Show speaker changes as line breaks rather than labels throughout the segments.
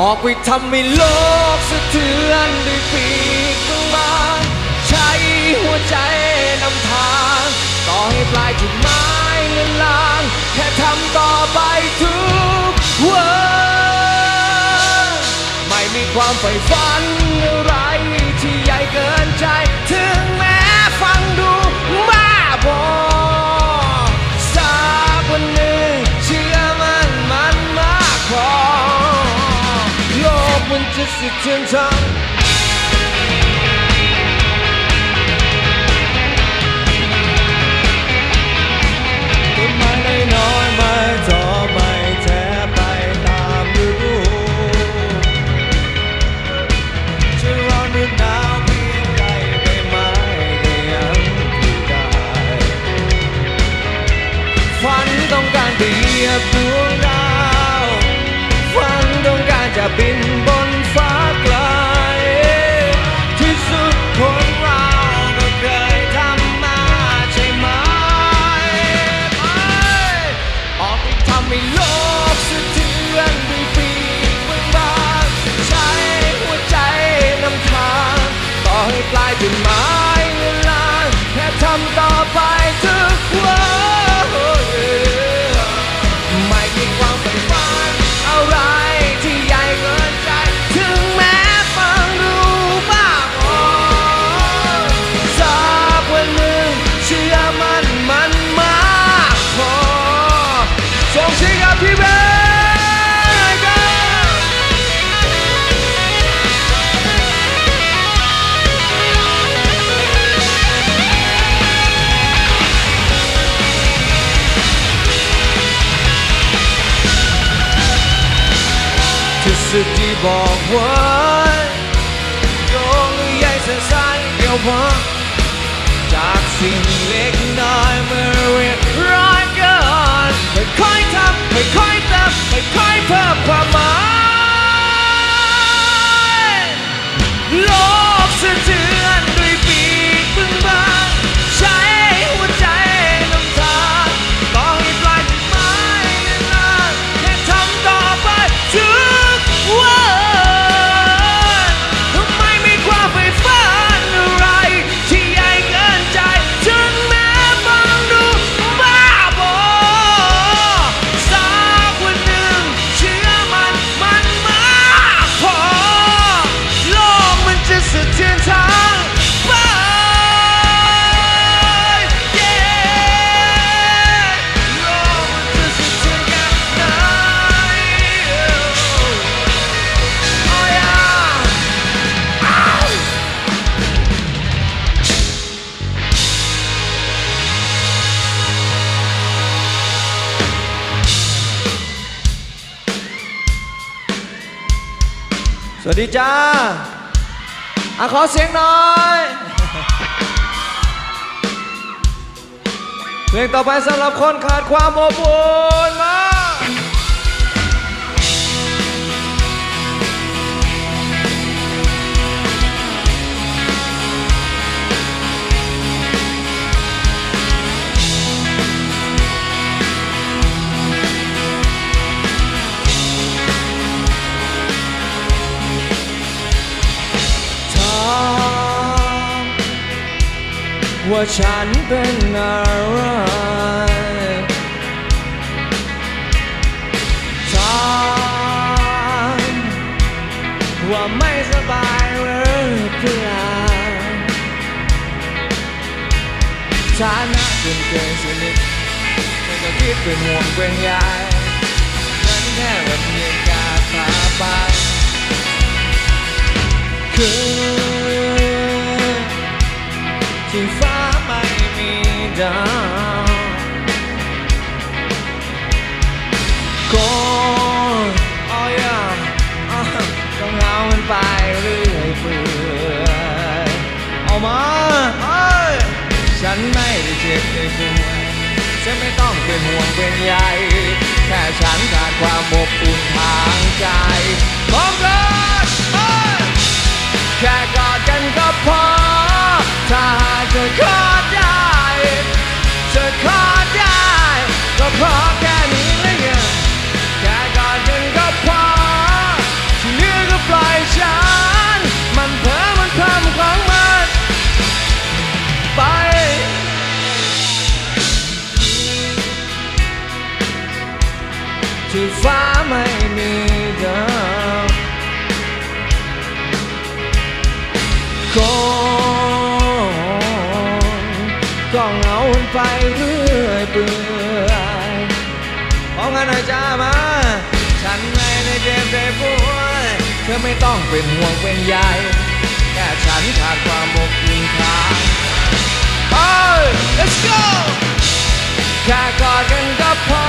ออกไปทำให้โลกสะเทือนด้วยปีกบางๆใช้หัวใจนำทาง ต่อให้ปลายจุดหมายเลือนลาง แค่ทำต่อไปทุกวันไม่มีความใฝ่ฝันอะไรที่ใหญ่เกินใจ จะ ทฤษฎีบอกว่าโยงหรือใยสั้นๆเกี่ยวพันจากสิ่งเล็กน้อยเมื่อเรียนร้อยเกินค่อยๆทำค่อยๆเติมค่อยๆเพิ่มความ สวัสดีจ้าอะขอเสียงหน่อย เพลงต่อไปสำหรับคนขาดความอบอุ่นมา ว่าฉันเป็นอะไรถามว่าไม่สบายหรือเปล่าฐานะจนเกินสนิทไม่ต้องคิดเป็นห่วงเป็นใยนั้นแค่แบ ไม่ได้เจ็บได้ป่วยฉันไม่ต้องเป็นห่วงเป็นใยแค่ฉันขาดความอบอุ่นทางใจมองกันเอ้ยแค่กอดกันก็พอถ้าหากเธอ จามา ฉันไม่ได้เจ็บได้ป่วยเธอไม่ต้องเป็นห่วงเป็นใยแค่ฉันขาดความบกพร่นทาง let's go แค่กอดกันก็พอ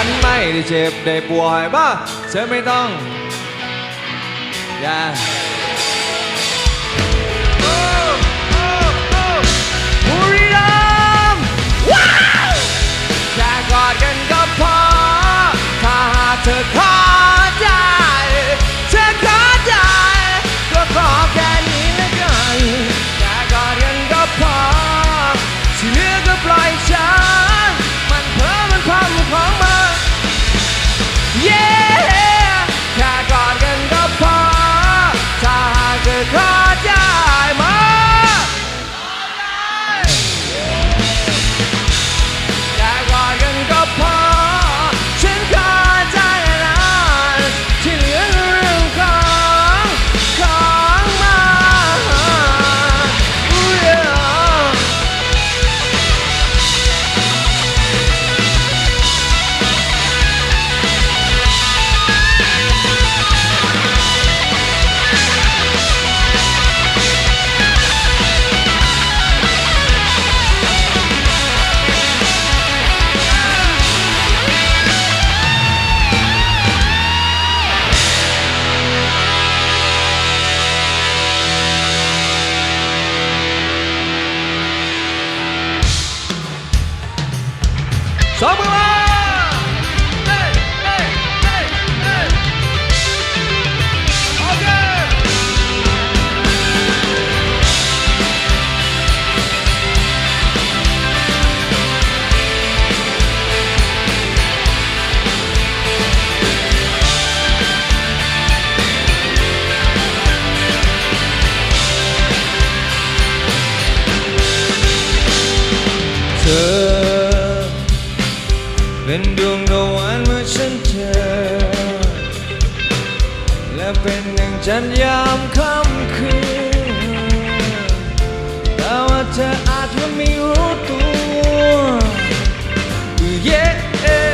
ันไม่ได้เจ็บได้ป่วยบ้าเธอไม่ต้อง yeah the ground. 张国 จันยามค่ำคืนแต่ว่าเธออาจจะไม่รู้ตัว yeah, เธอ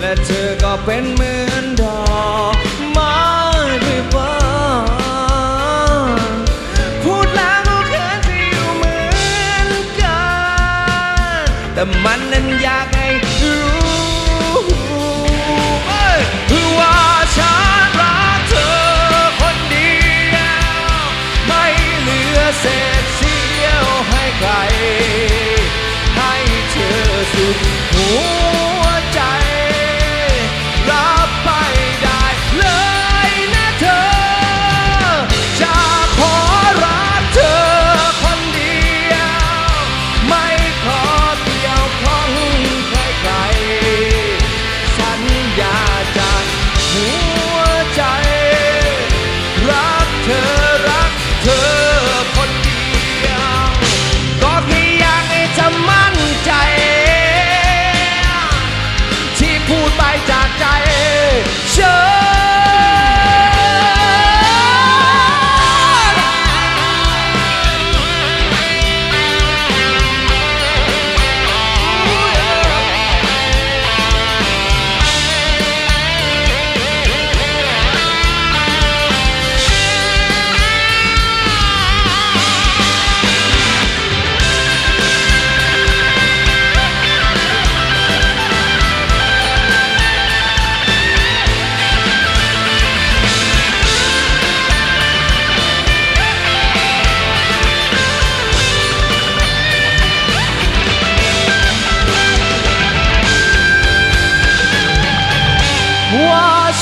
และเธอก็เป็นมือ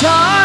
저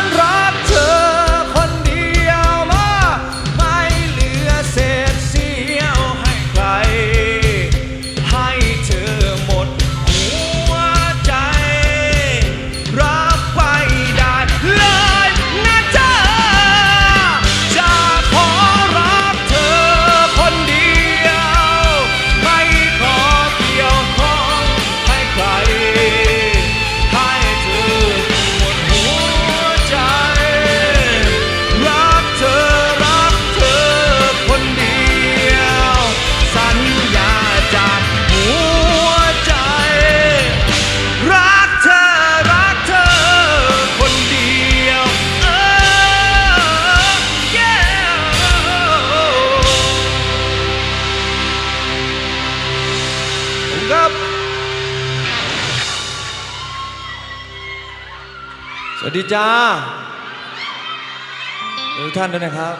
วัสดีจ้าทุกท่านด้วยนะครับ